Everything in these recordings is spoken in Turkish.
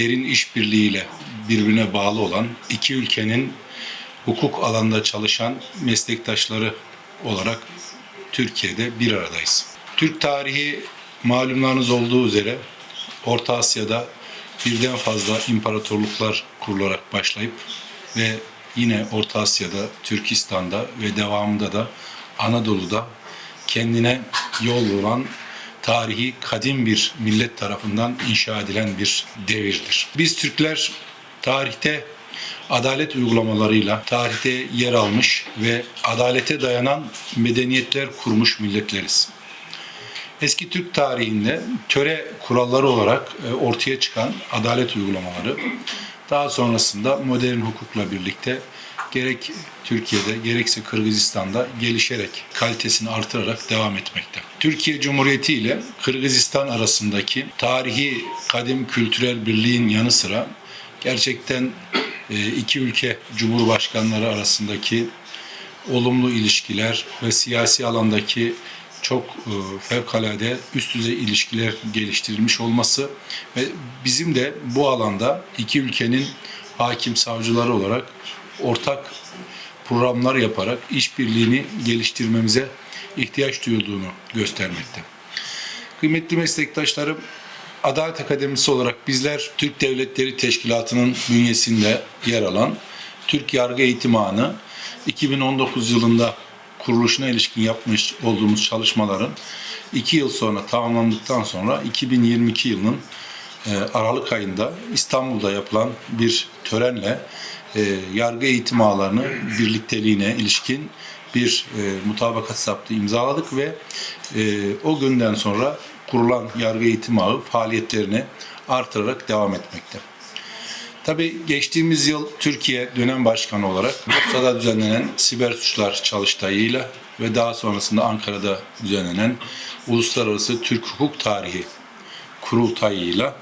derin işbirliğiyle birbirine bağlı olan iki ülkenin hukuk alanında çalışan meslektaşları olarak Türkiye'de bir aradayız. Türk tarihi malumlarınız olduğu üzere Orta Asya'da birden fazla imparatorluklar kurularak başlayıp ve yine Orta Asya'da, Türkistan'da ve devamında da Anadolu'da kendine yol bulan tarihi kadim bir millet tarafından inşa edilen bir devirdir. Biz Türkler tarihte adalet uygulamalarıyla tarihte yer almış ve adalete dayanan medeniyetler kurmuş milletleriz. Eski Türk tarihinde töre kuralları olarak e, ortaya çıkan adalet uygulamaları daha sonrasında modern hukukla birlikte gerek Türkiye'de gerekse Kırgızistan'da gelişerek kalitesini artırarak devam etmekte. Türkiye Cumhuriyeti ile Kırgızistan arasındaki tarihi kadim kültürel birliğin yanı sıra gerçekten e, iki ülke cumhurbaşkanları arasındaki olumlu ilişkiler ve siyasi alandaki çok e, fevkalade üst düzey ilişkiler geliştirilmiş olması ve bizim de bu alanda iki ülkenin hakim savcıları olarak ortak programlar yaparak işbirliğini geliştirmemize ihtiyaç duyulduğunu göstermekte. Kıymetli meslektaşlarım, Adalet Akademisi olarak bizler Türk Devletleri Teşkilatı'nın bünyesinde yer alan Türk Yargı Eğitim Ağı'nı 2019 yılında kuruluşuna ilişkin yapmış olduğumuz çalışmaların iki yıl sonra tamamlandıktan sonra 2022 yılının Aralık ayında İstanbul'da yapılan bir törenle e, yargı eğitim ağlarını birlikteliğine ilişkin bir e, mutabakat saptı imzaladık ve e, o günden sonra kurulan yargı eğitim ağı faaliyetlerini artırarak devam etmekte. Tabii geçtiğimiz yıl Türkiye dönem başkanı olarak Bursa'da düzenlenen siber suçlar çalıştayıyla ve daha sonrasında Ankara'da düzenlenen Uluslararası Türk Hukuk Tarihi kurultayıyla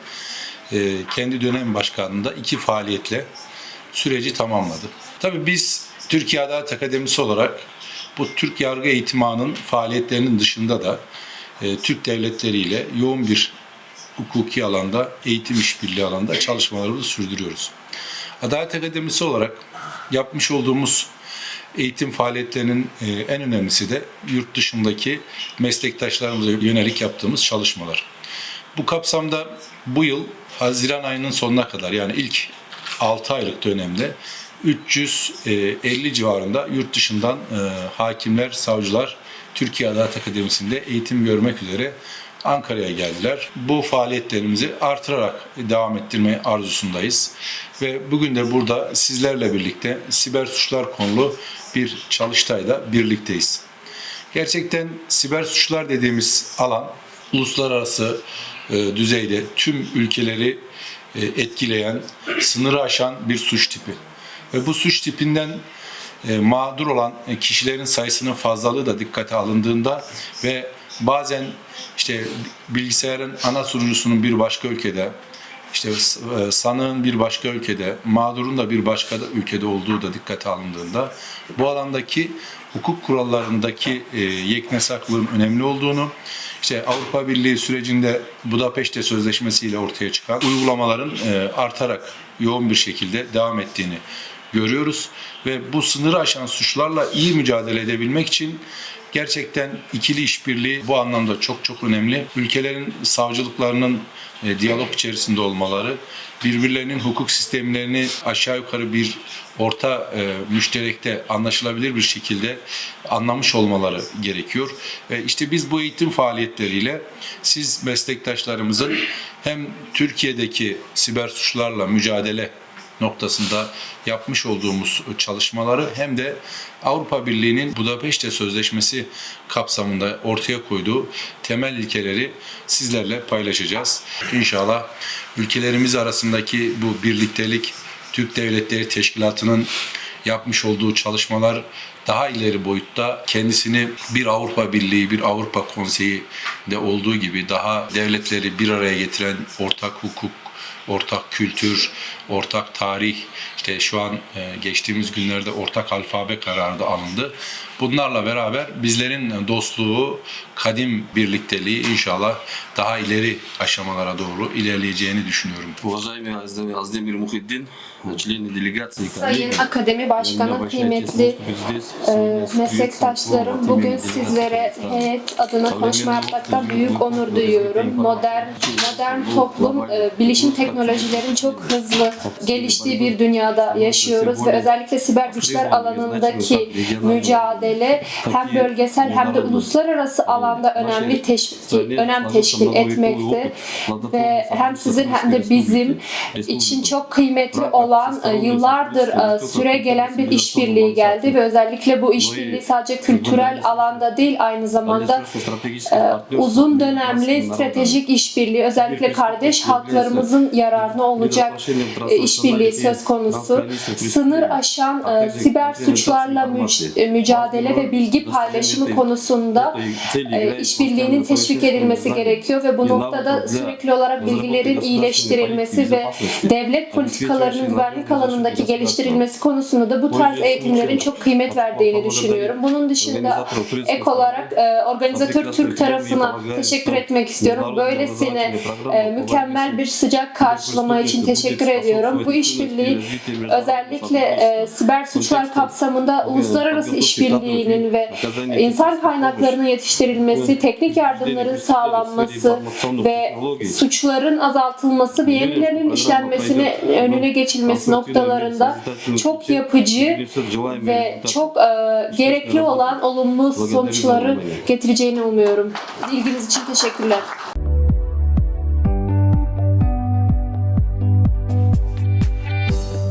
e, kendi dönem başkanlığında iki faaliyetle süreci tamamladı. Tabii biz Türkiye Adalet Akademisi olarak bu Türk Yargı Eğitim Ağı'nın faaliyetlerinin dışında da e, Türk devletleriyle yoğun bir hukuki alanda, eğitim işbirliği alanda çalışmalarımızı sürdürüyoruz. Adalet Akademisi olarak yapmış olduğumuz eğitim faaliyetlerinin e, en önemlisi de yurt dışındaki meslektaşlarımıza yönelik yaptığımız çalışmalar. Bu kapsamda bu yıl Haziran ayının sonuna kadar yani ilk 6 aylık dönemde 350 civarında yurt dışından e, hakimler, savcılar Türkiye Adalet Akademisi'nde eğitim görmek üzere Ankara'ya geldiler. Bu faaliyetlerimizi artırarak devam ettirme arzusundayız. Ve bugün de burada sizlerle birlikte siber suçlar konulu bir çalıştayda birlikteyiz. Gerçekten siber suçlar dediğimiz alan uluslararası e, düzeyde tüm ülkeleri e, etkileyen, sınırı aşan bir suç tipi. Ve bu suç tipinden e, mağdur olan e, kişilerin sayısının fazlalığı da dikkate alındığında ve bazen işte bilgisayarın ana sunucusunun bir başka ülkede, işte e, sanığın bir başka ülkede, mağdurun da bir başka ülkede olduğu da dikkate alındığında bu alandaki hukuk kurallarındaki e, yeknesaklığın önemli olduğunu, işte Avrupa Birliği sürecinde Budapeşte Sözleşmesi ile ortaya çıkan uygulamaların e, artarak yoğun bir şekilde devam ettiğini görüyoruz ve bu sınırı aşan suçlarla iyi mücadele edebilmek için gerçekten ikili işbirliği bu anlamda çok çok önemli. Ülkelerin savcılıklarının e, diyalog içerisinde olmaları, birbirlerinin hukuk sistemlerini aşağı yukarı bir orta e, müşterekte anlaşılabilir bir şekilde anlamış olmaları gerekiyor. Ve işte biz bu eğitim faaliyetleriyle siz meslektaşlarımızın hem Türkiye'deki siber suçlarla mücadele noktasında yapmış olduğumuz çalışmaları hem de Avrupa Birliği'nin Budapeşte Sözleşmesi kapsamında ortaya koyduğu temel ilkeleri sizlerle paylaşacağız. İnşallah ülkelerimiz arasındaki bu birliktelik Türk Devletleri Teşkilatı'nın yapmış olduğu çalışmalar daha ileri boyutta kendisini bir Avrupa Birliği, bir Avrupa Konseyi de olduğu gibi daha devletleri bir araya getiren ortak hukuk, ortak kültür, ortak tarih, işte şu an e, geçtiğimiz günlerde ortak alfabe kararı da alındı. Bunlarla beraber bizlerin dostluğu, kadim birlikteliği inşallah daha ileri aşamalara doğru ilerleyeceğini düşünüyorum. Уважаемый Азде- Аздемир Мухиддин, члены делегации, Sayın коллеги, Akademi Başkanı, kıymetli e, meslektaşlarım, bugün sizlere heyet adına konuşma yapmaktan büyük onur duyuyorum. Modern modern toplum, e, bilişim teknolojilerin çok hızlı geliştiği bir dünyada yaşıyoruz ve özellikle siber güçler alanındaki mücadele hem bölgesel hem de uluslararası alanda önemli teşvik, önem teşkil etmekte ve hem sizin hem de bizim için çok kıymetli olan yıllardır süre gelen bir işbirliği geldi ve özellikle bu işbirliği sadece kültürel alanda değil aynı zamanda e, uzun dönemli stratejik işbirliği özellikle kardeş halklarımızın yararına olacak e, işbirliği söz konusu. Sınır aşan e, siber suçlarla müc- e, mücadele ve bilgi paylaşımı konusunda e, işbirliğinin teşvik edilmesi gerekiyor ve bu noktada sürekli olarak bilgilerin iyileştirilmesi ve devlet politikalarının güvenlik alanındaki geliştirilmesi konusunda da bu tarz eğitimlerin çok kıymet verdiğini düşünüyorum. Bunun dışında ek olarak e, organizatör Türk tarafına teşekkür etmek istiyorum. Böylesine e, mükemmel bir sıcak karşılama için teşekkür ediyorum. Bu işbirliği özellikle e, siber suçlar kapsamında uluslararası işbirliğinin ve insan kaynaklarının yetiştirilmesi, teknik yardımların sağlanması ve suçların azaltılması ve yenilerinin işlenmesine önüne geçilmesi noktalarında çok yapıcı ve çok e, gerekli olan olumlu sonuçları getireceğini umuyorum. İlginiz için teşekkürler.